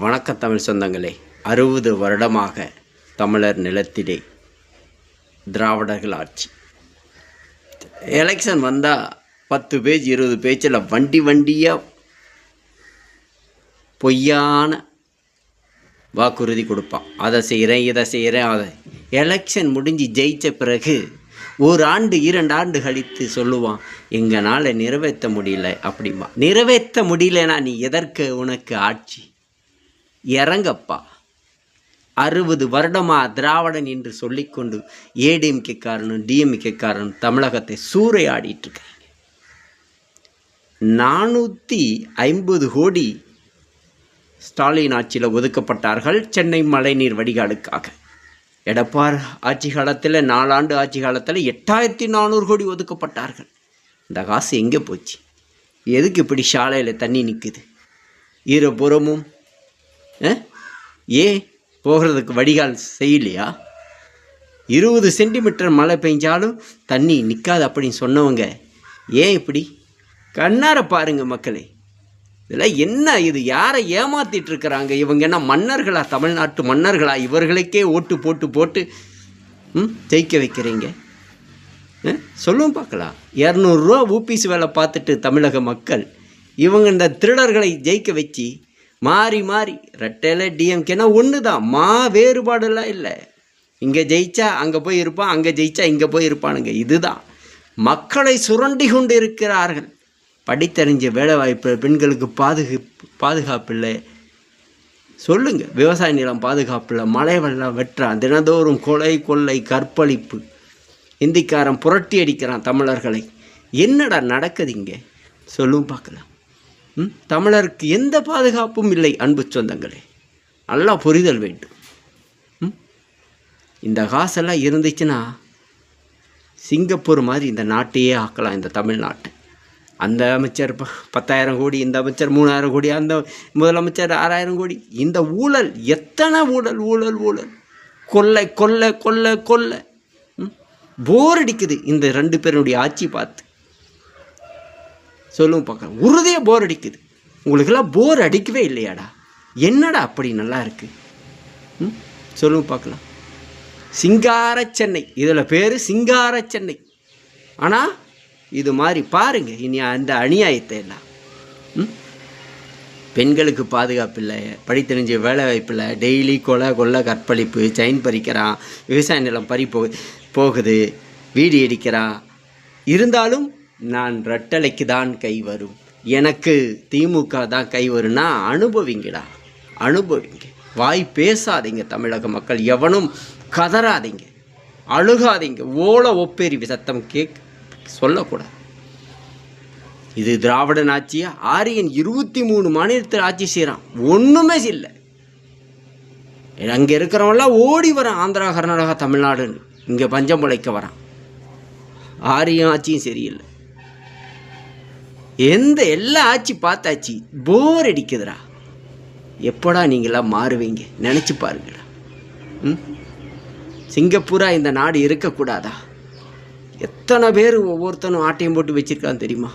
வணக்க தமிழ் சொந்தங்களே அறுபது வருடமாக தமிழர் நிலத்திலே திராவிடர்கள் ஆட்சி. எலெக்ஷன் வந்தால் பத்து பேஜ் இருபது பேஜில் வண்டி வண்டியாக பொய்யான வாக்குறுதி கொடுப்பான். அதை செய்கிறேன் இதை செய்கிறேன் அதை. எலெக்ஷன் முடிஞ்சு ஜெயித்த பிறகு ஒரு ஆண்டு இரண்டு ஆண்டு கழித்து சொல்லுவான் எங்களால் நிறைவேற்ற முடியல அப்படிம்பா. நிறைவேற்ற முடியலனா நீ எதற்கு உனக்கு ஆட்சி? இறங்கப்பா. அறுபது வருடமா திராவிடன் என்று சொல்லிக்கொண்டு ஏடிஎம்கேக்காரனும் டிஎம்கேக்காரனும் தமிழகத்தை சூறையாடிட்டுருக்காங்க. நானூற்றி ஐம்பது கோடி ஸ்டாலின் ஆட்சியில் ஒதுக்கப்பட்டார்கள் சென்னை மழைநீர் வடிகாலுக்காக. எடப்பார் ஆட்சி காலத்தில் நாலாண்டு ஆட்சி காலத்தில் எட்டாயிரத்தி நானூறு கோடி ஒதுக்கப்பட்டார்கள். இந்த காசு எங்கே போச்சு? எதுக்கு இப்படி சாலையில் தண்ணி நிற்குது ஈரப்புறமும் ஏன் போகிறதுக்கு வடிகால் செய்யலையா? இருபது சென்டிமீட்டர் மழை பெஞ்சாலும் தண்ணி நிற்காது அப்படின்னு சொன்னவங்க. ஏன் இப்படி? கண்ணார பாருங்க மக்களே. இதெல்லாம் என்ன இது? யாரை ஏமாத்திட்டு இருக்கிறாங்க? இவங்க என்ன மன்னர்களா? தமிழ்நாட்டு மன்னர்களா? இவர்களுக்கே ஓட்டு போட்டு போட்டு ம் ஜெயிக்க வைக்கிறீங்க. அஹ், சொல்லுவோம் பார்க்கலாம். இரநூறுவா ஊபிசி வேலை பார்த்துட்டு தமிழக மக்கள் இவங்க இந்த திருடர்களை ஜெயிக்க வச்சு மாறி மாறி. ரெட்டையில் டிஎம்கேனா ஒன்று தான் மா வேறுபாடெல்லாம் இல்லை. இங்கே ஜெயிச்சா அங்கே போய் இருப்பான் அங்கே ஜெயிச்சா இங்கே போய் இருப்பானுங்க. இதுதான். மக்களை சுரண்டி கொண்டு இருக்கிறார்கள் படித்தறிஞ்ச வேலைவாய்ப்பு பெண்களுக்கு பாதுகாப்பு பாதுகாப்பு இல்லை. விவசாய நிலம் பாதுகாப்பு இல்லை. மழை வெள்ளம் வெட்டுறான். தினந்தோறும் கொலை கொள்ளை கற்பழிப்பு. இந்திக்காரன் புரட்டி அடிக்கிறான் தமிழர்களை. என்னடா நடக்குது இங்கே? சொல்லும் பார்க்கலாம். தமிழருக்கு எந்த பாதுகாப்பும் இல்லை அன்பு சொந்தங்களே. நல்லா புரிதல் வேண்டும். ம்? இந்த காசெல்லாம் இருந்துச்சுன்னா சிங்கப்பூர் மாதிரி இந்த நாட்டையே ஆக்கலாம் இந்த தமிழ்நாட்டை. அந்த அமைச்சர் ப- பத்தாயிரம் கோடி இந்த அமைச்சர் மூணாயிரம் கோடி அந்த முதலமைச்சர் ஆறாயிரம் கோடி. இந்த ஊழல் எத்தனை ஊழல் ஊழல் ஊழல். கொள்ளை கொள்ளை கொள்ளை கொள்ளை. போர் அடிக்குது. இந்த ரெண்டு பேருடைய ஆட்சி பார்த்து. சொல்லுங்க பார்க்கலாம். உறுதியாக போர் அடிக்குது. உங்களுக்கெல்லாம் போர் அடிக்கவே இல்லையாடா? என்னடா அப்படி நல்லா இருக்குது ம்? சொல்லுங்க பார்க்கலாம். சிங்கார சென்னை இதில் பேர் சிங்கார சென்னை ஆனால் இது மாதிரி பாருங்க. இனி அந்த அநியாயத்தை எல்லாம். ம்? பெண்களுக்கு பாதுகாப்பு இல்லை. படித்தெரிஞ்ச வேலை வாய்ப்பில் டெய்லி கொலை கொள்ளை கற்பழிப்பு செயின் பறிக்கிறான். விவசாய நிலம் பறி போ போகுது. வீடு இடிக்கிறான். இருந்தாலும் நான் ரெட்டலைக்கு தான் கை வரும். எனக்கு திமுக தான் கை வரும்னா அனுபவிங்கடா. அனுபவிங்க. வாய் பேசாதீங்க தமிழக மக்கள். எவனும் கதறாதீங்க. அழுகாதீங்க. ஓல ஒப்பேரி சத்தம் கேக் சொல்லக்கூடாது. இது திராவிடன் ஆட்சியா? ஆரியன் இருபத்தி மூணு மாநிலத்தில் ஆட்சி செய்கிறான் ஒன்றுமே இல்லை. அங்கே இருக்கிறவங்களாம் ஓடி வரான் ஆந்திரா கர்நாடகா தமிழ்நாடுன்னு. இங்கே பஞ்சம் பிழைக்க வரான் ஆரியன் ஆட்சியும் சரியில்லை. எந்த எல்லா ஆட்சி பார்த்தாச்சு போர் அடிக்குதுடா. எப்படா நீங்களாம் மாறுவீங்க? நினச்சி பாருங்கடா. ம்? சிங்கப்பூராக இந்த நாடு இருக்கக்கூடாதா? எத்தனை பேர் ஒவ்வொருத்தனும் ஆட்டையும் போட்டு வச்சுருக்கான்னு தெரியுமா?